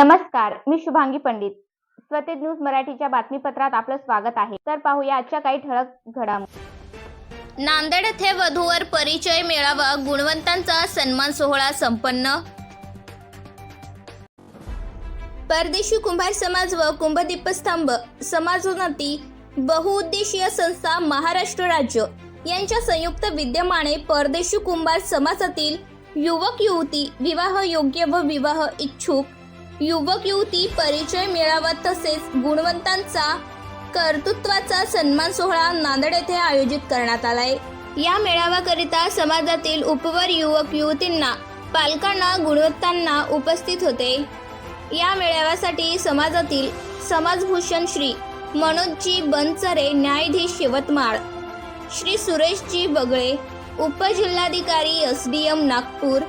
नमस्कार मी शुभांगी पंडित. स्वतेज न्यूज मराठीच्या बातमीपत्रात आपलं स्वागत आहे. तर पाहूया आजच्या काही ठळक घडामोडी नांदेड येथे वधूवर परिचय मेळावा गुणवंतांचा सन्मान सोहळा संपन्न. परदेशी कुंभार समाज व कुंभदीपस्तंभ समाजोन्नती बहुउद्देशीय संस्था महाराष्ट्र राज्य यांच्या संयुक्त विद्यमाने परदेशी कुंभार समाजातील युवक युवती विवाह योग्य व विवाह इच्छुक युवक युवती परिचय मेळावा तसेच गुणवंतांचा कर्तृत्वाचा सन्मान सोहळा नांदेड येथे आयोजित करण्यात आलाय. या मेळाव्याकरिता समाजातील उपवर युवक युवतींना पालकांना गुणवत्तांना उपस्थित होते. या मेळाव्यासाठी समाजातील समाजभूषण श्री मनोजजी बनचरे न्यायाधीश यवतमाळ श्री सुरेशजी बगळे उपजिल्हाधिकारी S D M Nagpur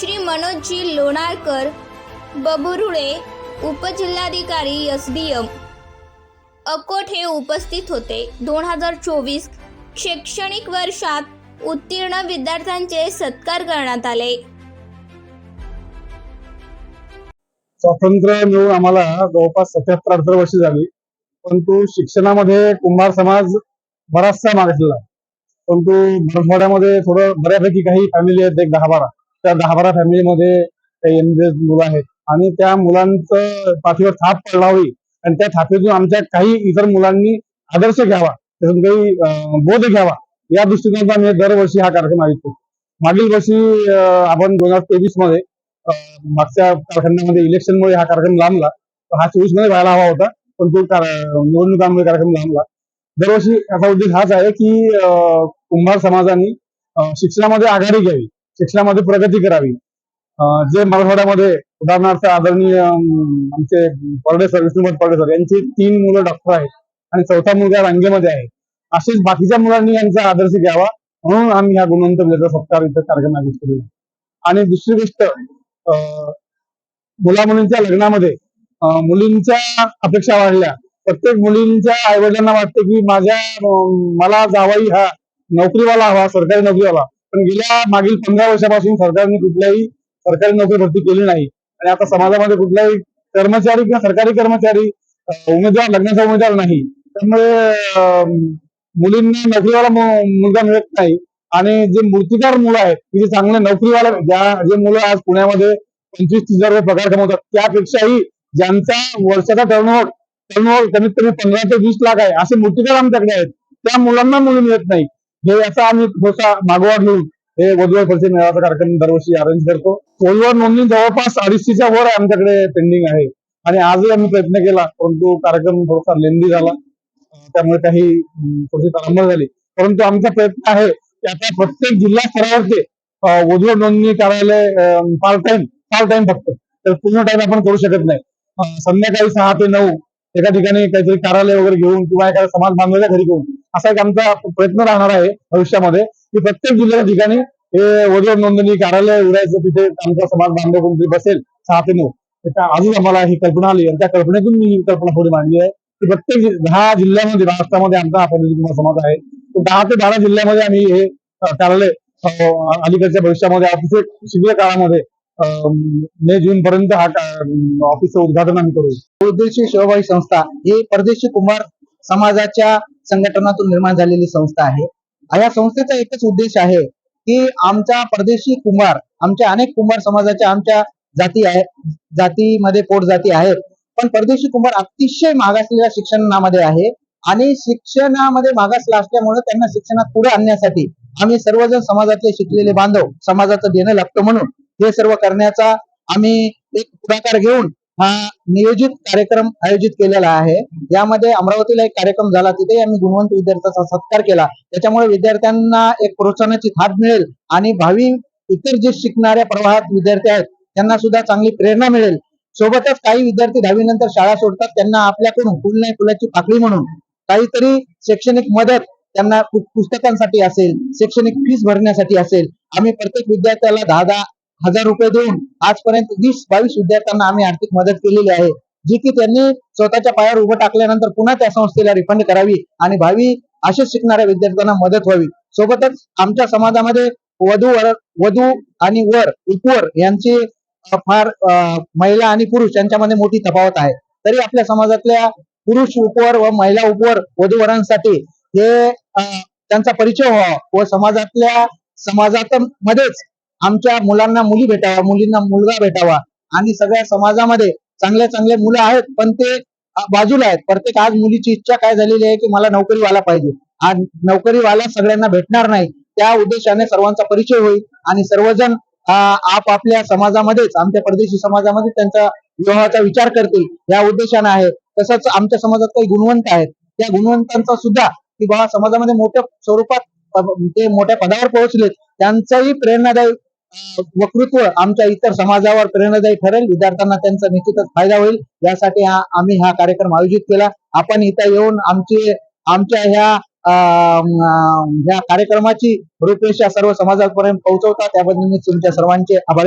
Shri Manojji Lonarkar बबुरुळे उपजिल्हाधिकारी एस डी एम अकोट हे उपस्थित होते. दोन हजार चोवीस शैक्षणिक वर्षात उत्तीर्ण विद्यार्थ्यांचे सत्कार करण्यात आले. स्वातंत्र्य मिळून आम्हाला जवळपास सत्याहत्तर अठरा वर्ष झाली. परंतु शिक्षणामध्ये कुंभार समाज बराचसा मागितलेला. परंतु मराठवाड्यामध्ये थोडं बऱ्यापैकी काही फॅमिली आहेत एक दहा बारा. त्या दहा बारा फॅमिलीमध्ये काही एमबीएस मुलं आहेत. आणि त्या मुलांचं पाठीवर थाप पडला होई आणि त्या थापेतून आमच्या काही इतर मुलांनी आदर्श घ्यावा त्यातून काही बोध घ्यावा या दृष्टिकोनातून आम्ही दरवर्षी हा कार्यक्रम ऐकतो मागील वर्षी आपण दोन हजार तेवीसमध्ये अं, मागच्या कारखान्यामध्ये इलेक्शनमुळे हा कार्यक्रम लांबला. तर हा चोवीसमध्ये व्हायला हवा होता पण तो निवडणुकांमुळे कार्यक्रम लांबला. दरवर्षी याचा उद्देश हाच आहे की अं, कुंभार समाजाने शिक्षणामध्ये आघाडी घ्यावी शिक्षणामध्ये प्रगती करावी. जे मराठवाड्यामध्ये उदाहरणार्थ आदरणीय आमचे परडे सर विष्णुभट परडे सर यांची तीन मुलं डॉक्टर आहेत आणि चौथा मुलगा रांगेमध्ये आहे. असेच बाकीच्या मुलांनी यांचा आदर्श घ्यावा म्हणून आम्ही ह्या गुणवंत विजेचा सत्कार इथं कार्यक्रम आयोजित केलेला आणि दुसरी गोष्ट अं, मुला मुलींच्या लग्नामध्ये मुलींच्या अपेक्षा वाढल्या. प्रत्येक मुलींच्या आईवडिलांना वाटते की माझ्या मला जावाई हा नोकरीवाला हवा सरकारी नोकरीवाला. पण गेल्या मागील पंधरा वर्षापासून सरकारने कुठल्याही सरकारी नोकरी भरती केली नाही. आणि आता समाजामध्ये कुठलाही कर्मचारी किंवा सरकारी कर्मचारी उमेदवार लग्नाचा उमेदवार नाही. त्यामुळे मुलींना नोकरीवाला मुलगा मिळत नाही. आणि जे मूर्तिकार मुलं आहेत की जे चांगले नोकरीवाला ज्या जे मुलं आज पुण्यामध्ये पंचवीस तीस हजार रुपये पगार कमवतात त्यापेक्षाही ज्यांचा वर्षाचा टर्नओव्हर टर्नओव्हर कमीत कमी पंधरा ते वीस लाख आहे असे मूर्तिकार आमच्याकडे आहेत. त्या मुलांना मुली मिळत नाही. हे याचा आम्ही थोडासा मागोवा घेऊन हे वधूवर परिचय मेळावा कार्यक्रम दरवर्षी अरेंज करतो. वधूवर नोंदणी जवळपास अडीचशेच्या वर आमच्याकडे पेंडिंग आहे. आणि आजही आम्ही प्रयत्न केला परंतु कार्यक्रम थोडासा लेंदी झाला. त्यामुळे काही थोडीशी तारांबळ झाली. परंतु आमचा प्रयत्न आहे की आता प्रत्येक जिल्हा स्तरावरचे वधूवर नोंदणी कार्यालय पार्ट टाइम पार्ट टाइम फक्त. तर पूर्ण टाइम आपण करू शकत नाही. संध्याकाळी सहा ते नऊ एका ठिकाणी काहीतरी कार्यालय वगैरे घेऊन किंवा एखाद्या समाज बांधवाच्या घरी घेऊन असा एक आमचा प्रयत्न राहणार आहे भविष्यामध्ये. की प्रत्येक जिल्ह्याच्या ठिकाणी हे वडील नोंदणी कार्यालय उघडायचं तिथे आमचा समाज बांधव कोणतरी बसेल सहा ते नऊ. तर त्या अजून आम्हाला ही कल्पना आली. आणि त्या कल्पनेतून मी ही कल्पना पुढे मांडली आहे की प्रत्येक दहा जिल्ह्यामध्ये महाराष्ट्रामध्ये आमचा हा पद्धती समाज आहे. दहा ते बारा जिल्ह्यामध्ये आम्ही हे कार्यालय अलीकडच्या भविष्यामध्ये ऑफिस शिबिर काळामध्ये मे जून पर्यंत हा ऑफिसचं उद्घाटन आम्ही करू. उद्देशी शिवभाई संस्था ही परदेशी कुंभार समाजाच्या संघटनातून निर्माण झालेली संस्था आहे. या संस्थेचा एकच उद्देश आहे की आमच्या परदेशी कुंभार आमच्या अनेक कुंभार समाजाच्या आमच्या जाती आहेत जातीमध्ये पोट जाती आहेत. पण परदेशी कुंभार अतिशय मागासलेल्या शिक्षणामध्ये आहे आणि शिक्षणामध्ये मागासला असल्यामुळे त्यांना शिक्षणात पुढे आणण्यासाठी आम्ही सर्वजण समाजातले शिकलेले बांधव समाजाचं देणं लागतं म्हणून हे सर्व करण्याचा आम्ही एक पुढाकार घेऊन हा नियोजित कार्यक्रम आयोजित केलेला आहे. यामध्ये अमरावतीला एक कार्यक्रम झाला. तिथे आम्ही गुणवंत विद्यार्थ्याचा सत्कार केला. त्याच्यामुळे विद्यार्थ्यांना एक प्रोत्साहनाची थाप मिळेल आणि भावी इतर जे शिकणाऱ्या प्रवाहात विद्यार्थी आहेत त्यांना सुद्धा चांगली प्रेरणा मिळेल. सोबतच काही विद्यार्थी दहावी नंतर शाळा सोडतात. त्यांना आपल्याकडून फुल नाही फुलाची पाकळी म्हणून. काहीतरी शैक्षणिक मदत त्यांना पुस्तकांसाठी असेल शैक्षणिक फीस भरण्यासाठी असेल. आम्ही प्रत्येक विद्यार्थ्याला दहा दहा हजार रुपये देऊन आजपर्यंत वीस बावीस विद्यार्थ्यांना आम्ही आर्थिक मदत केलेली आहे. जी की त्यांनी स्वतःच्या पायावर उभं टाकल्यानंतर पुन्हा त्या संस्थेला रिफंड करावी आणि भावी असेच शिकणाऱ्या विद्यार्थ्यांना मदत व्हावी. सोबतच आमच्या समाजामध्ये वधू वर वधू आणि वर उपवर यांची फार महिला आणि पुरुष यांच्यामध्ये मोठी तफावत आहे. तरी आपल्या समाजातल्या पुरुष उपवर व महिला उपवर वधूवरांसाठी हे त्यांचा परिचय व्हावा व समाजातल्या समाजात मध्येच आमच्या मुलांना मुली भेटावा मुलींना मुलगा भेटावा. आणि सगळ्या समाजामध्ये चांगल्या चांगल्या मुलं आहेत पण ते बाजूला आहेत. प्रत्येक आज मुलीची इच्छा काय झालेली आहे की मला नोकरीवाला पाहिजे. आज नोकरीवाला सगळ्यांना भेटणार नाही. त्या उद्देशाने सर्वांचा परिचय होईल आणि सर्वजण आपापल्या समाजामध्येच आमच्या परदेशी समाजामध्ये त्यांचा विवाहाचा विचार करतील. या उद्देशाने आहे. तसंच आमच्या समाजात काही गुणवंत आहेत. त्या गुणवंतांचा सुद्धा की बाबा समाजामध्ये मोठ्या स्वरूपात ते मोठ्या पदावर पोहोचलेत. त्यांचंही प्रेरणादायी वक्तृत्व आमच्या इतर समाजावर प्रेरणादायी ठरेल. विद्यार्थ्यांना त्यांचा निश्चितच फायदा होईल. यासाठी हा आम्ही हा कार्यक्रम आयोजित केला. आपण इथं येऊन आमची आमच्या ह्या ह्या कार्यक्रमाची रूपरेषा सर्व समाजापर्यंत पोहोचवता. त्याबद्दल मी तुमच्या सर्वांचे आभार